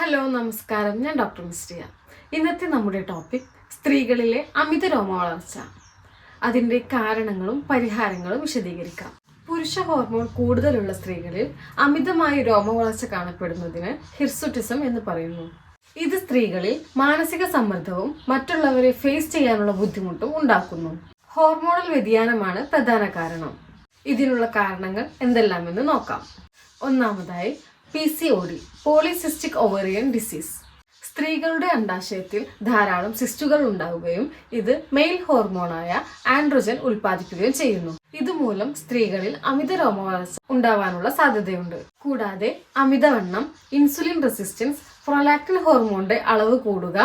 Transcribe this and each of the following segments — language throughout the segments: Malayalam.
ഹലോ നമസ്കാരം. ഞാൻ ഡോക്ടർ മിസ്റ്റിയ ഇന്നത്തെ നമ്മുടെ ടോപ്പിക് സ്ത്രീകളിലെ അമിത രോമ വളർച്ച അതിന്റെ കാരണങ്ങളും പരിഹാരങ്ങളും വിശദീകരിക്കാം. പുരുഷ ഹോർമോൺ കൂടുതലുള്ള സ്ത്രീകളിൽ അമിതമായ രോമ വളർച്ച കാണപ്പെടുന്നതിന് ഹിർസുട്ടിസം എന്ന് പറയുന്നു. ഇത് സ്ത്രീകളിൽ മാനസിക സമ്മർദ്ദവും മറ്റുള്ളവരെ ഫേസ് ചെയ്യാനുള്ള ബുദ്ധിമുട്ടും ഉണ്ടാക്കുന്നു. ഹോർമോണൽ വ്യതിയാനമാണ് പ്രധാന കാരണം. ഇതിനുള്ള കാരണങ്ങൾ എന്തെല്ലാമെന്ന് നോക്കാം. ഒന്നാമതായി P C O D polycystic ovarian disease സ്ത്രീകളുടെ അണ്ടാശയത്തിൽ ധാരാളം സിസ്റ്റുകൾ ഉണ്ടാവുകയും ഇത് മെയിൽ ഹോർമോണായ ആൻഡ്രോജൻ ഉൽപ്പാദിപ്പിക്കുകയും ചെയ്യുന്നു. ഇതുമൂലം സ്ത്രീകളിൽ അമിത രോമവളർച്ച ഉണ്ടാവാനുള്ള സാധ്യതയുണ്ട്. കൂടാതെ അമിതവണ്ണം ഇൻസുലിൻ റെസിസ്റ്റൻസ് പ്രൊലാക്റ്റിൻ ഹോർമോണിന്റെ അളവ് കൂടുക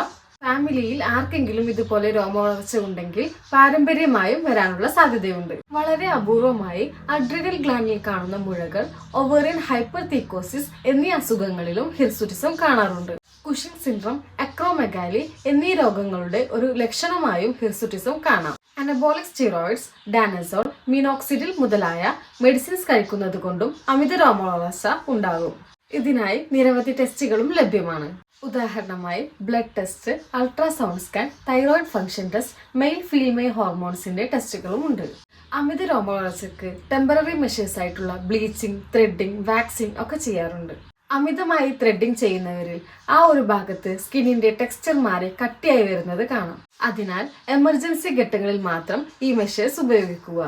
ഫാമിലിയിൽ ആർക്കെങ്കിലും ഇതുപോലെ രോമവളർച്ച ഉണ്ടെങ്കിൽ പാരമ്പര്യമായും വരാനുള്ള സാധ്യതയുണ്ട്. വളരെ അപൂർവമായി അഡ്രിനൽ ഗ്ലാൻഡിൽ കാണുന്ന മുഴകൾ ഒവേറിയൻ ഹൈപ്പർ തീക്കോസിസ് എന്നീ അസുഖങ്ങളിലും ഹിർസുറ്റിസം കാണാറുണ്ട്. കുഷിൻ സിൻഡ്രം അക്രോമെഗാലി എന്നീ രോഗങ്ങളുടെ ഒരു ലക്ഷണമായും ഹിർസുറ്റിസം കാണാം. അനബോളിക് സ്റ്റിറോയിഡ്സ് ഡാനസോൾ മിനോക്സിഡിൽ മുതലായ മെഡിസിൻസ് കഴിക്കുന്നത് കൊണ്ടും അമിത രോമവളർച്ച ഉണ്ടാകും. ഇതിനായി നിരവധി ടെസ്റ്റുകളും ലഭ്യമാണ്. ഉദാഹരണമായി blood test ultrasound scan thyroid function test male female ഹോർമോൺസിന്റെ ടെസ്റ്റുകളും ഉണ്ട്. അമിത രോമവളർച്ചയ്ക്ക് ടെമ്പററി മെഷേഴ്സ് ആയിട്ടുള്ള ബ്ലീച്ചിങ് ത്രെഡിങ് വാക്സിൻ ഒക്കെ ചെയ്യാറുണ്ട്. അമിതമായി ത്രെഡിങ് ചെയ്യുന്നവരിൽ ആ ഒരു ഭാഗത്ത് സ്കിന്നിന്റെ ടെക്സ്ചർ മാറി കട്ടിയായി വരുന്നത് കാണാം. അതിനാൽ എമർജൻസി ഘട്ടങ്ങളിൽ മാത്രം ഈ മെഷേഴ്സ് ഉപയോഗിക്കുക.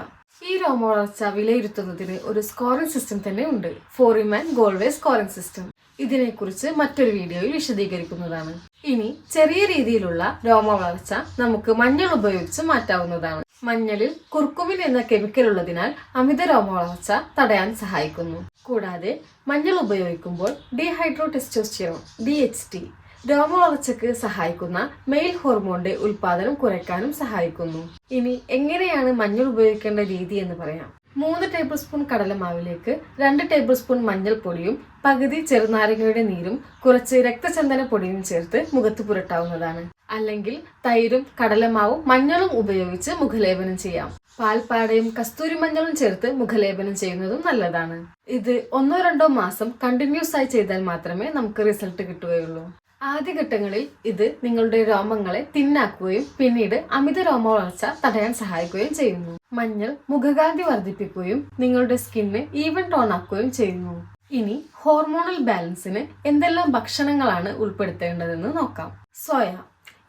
ഈ രോമവളർച്ച വിലയിരുത്തുന്നതിന് ഒരു സ്കോറിംഗ് സിസ്റ്റം തന്നെ ഉണ്ട്. ഫോറിമാൻ ഗോൾവേ സ്കോറിംഗ് സിസ്റ്റം ഇതിനെക്കുറിച്ച് മറ്റൊരു വീഡിയോയിൽ വിശദീകരിക്കുന്നതാണ്. ഇനി ചെറിയ രീതിയിലുള്ള രോമ വളർച്ച നമുക്ക് മഞ്ഞൾ ഉപയോഗിച്ച് മാറ്റാവുന്നതാണ്. മഞ്ഞളിൽ കുർക്കുമിൻ എന്ന കെമിക്കൽ ഉള്ളതിനാൽ അമിത രോമ വളർച്ച തടയാൻ സഹായിക്കുന്നു. കൂടാതെ മഞ്ഞൾ ഉപയോഗിക്കുമ്പോൾ dihydrotestosterone D H T രോമ വളർച്ചക്ക് സഹായിക്കുന്ന മെയിൽ ഹോർമോണിന്റെ ഉൽപാദനം കുറയ്ക്കാനും സഹായിക്കുന്നു. ഇനി എങ്ങനെയാണ് മഞ്ഞൾ ഉപയോഗിക്കേണ്ട രീതി എന്ന് പറയാം. മൂന്ന് ടേബിൾ സ്പൂൺ കടലമാവിലേക്ക് രണ്ട് ടേബിൾ സ്പൂൺ മഞ്ഞൾപ്പൊടിയും പകുതി ചെറുനാരങ്ങയുടെ നീരും കുറച്ച് രക്തചന്ദന പൊടിയും ചേർത്ത് മുഖത്ത് പുരട്ടാവുന്നതാണ്. അല്ലെങ്കിൽ തൈരും കടലമാവും മഞ്ഞളും ഉപയോഗിച്ച് മുഖലേപനം ചെയ്യാം. പാൽപ്പാടയും കസ്തൂരി മഞ്ഞളും ചേർത്ത് മുഖലേപനം ചെയ്യുന്നതും നല്ലതാണ്. ഇത് ഒന്നോ രണ്ടോ മാസം കണ്ടിന്യൂസ് ആയി ചെയ്താൽ മാത്രമേ നമുക്ക് റിസൾട്ട് കിട്ടുകയുള്ളൂ. ആദ്യഘട്ടങ്ങളിൽ ഇത് നിങ്ങളുടെ രോമങ്ങളെ തിന്നാക്കുകയും പിന്നീട് അമിത രോമ വളർച്ച തടയാൻ സഹായിക്കുകയും ചെയ്യുന്നു. മഞ്ഞൾ മുഖകാന്തി വർദ്ധിപ്പിക്കുകയും നിങ്ങളുടെ സ്കിന്ന് ഈവൻ ടോൺ ആക്കുകയും ചെയ്യുന്നു. ഇനി ഹോർമോണൽ ബാലൻസിന് എന്തെല്ലാം ഭക്ഷണങ്ങളാണ് ഉൾപ്പെടുത്തേണ്ടതെന്ന് നോക്കാം. സോയ.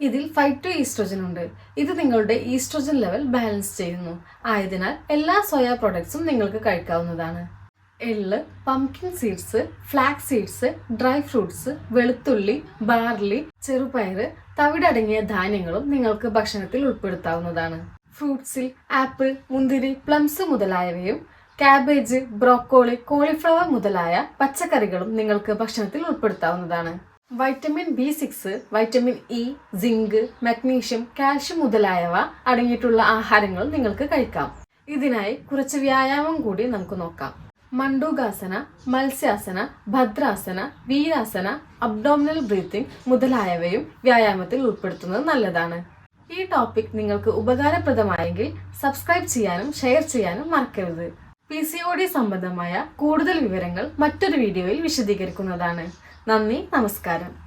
ഇതിൽ ഫൈറ്റോ ഈസ്ട്രോജൻ ഉണ്ട്. ഇത് നിങ്ങളുടെ ഈസ്ട്രോജൻ ലെവൽ ബാലൻസ് ചെയ്യുന്നു. ആയതിനാൽ എല്ലാ സോയ പ്രൊഡക്ട്സും നിങ്ങൾക്ക് കഴിക്കാവുന്നതാണ്. എള്ള് pumpkin seeds flax seeds dry fruits വെളുത്തുള്ളി ബാർലി ചെറുപയർ തവിടടങ്ങിയ ധാന്യങ്ങളും നിങ്ങൾക്ക് ഭക്ഷണത്തിൽ ഉൾപ്പെടുത്താവുന്നതാണ്. ഫ്രൂട്ട്സിൽ ആപ്പിൾ മുന്തിരി പ്ലംസ് മുതലായവയും കാബേജ് ബ്രോക്കോളി കോളിഫ്ലവർ മുതലായ പച്ചക്കറികളും നിങ്ങൾക്ക് ഭക്ഷണത്തിൽ ഉൾപ്പെടുത്താവുന്നതാണ്. Vitamin B six vitamin E zinc magnesium calcium മുതലായവ അടങ്ങിയിട്ടുള്ള ആഹാരങ്ങൾ നിങ്ങൾക്ക് കഴിക്കാം. ഇതിനായി കുറച്ച് വ്യായാമം കൂടി നമുക്ക് നോക്കാം. മണ്ടൂകാസന മത്സ്യാസന ഭദ്രാസന വീരാസന അബ്ഡോമിനൽ ബ്രീത്തിങ് മുതലായവയും വ്യായാമത്തിൽ ഉൾപ്പെടുത്തുന്നത് നല്ലതാണ്. ഈ ടോപ്പിക് നിങ്ങൾക്ക് ഉപകാരപ്രദമായെങ്കിൽ സബ്സ്ക്രൈബ് ചെയ്യാനും ഷെയർ ചെയ്യാനും മറക്കരുത്. പി സി ഒ ഡി സംബന്ധമായ കൂടുതൽ വിവരങ്ങൾ മറ്റൊരു വീഡിയോയിൽ വിശദീകരിക്കുന്നതാണ്. നന്ദി നമസ്കാരം.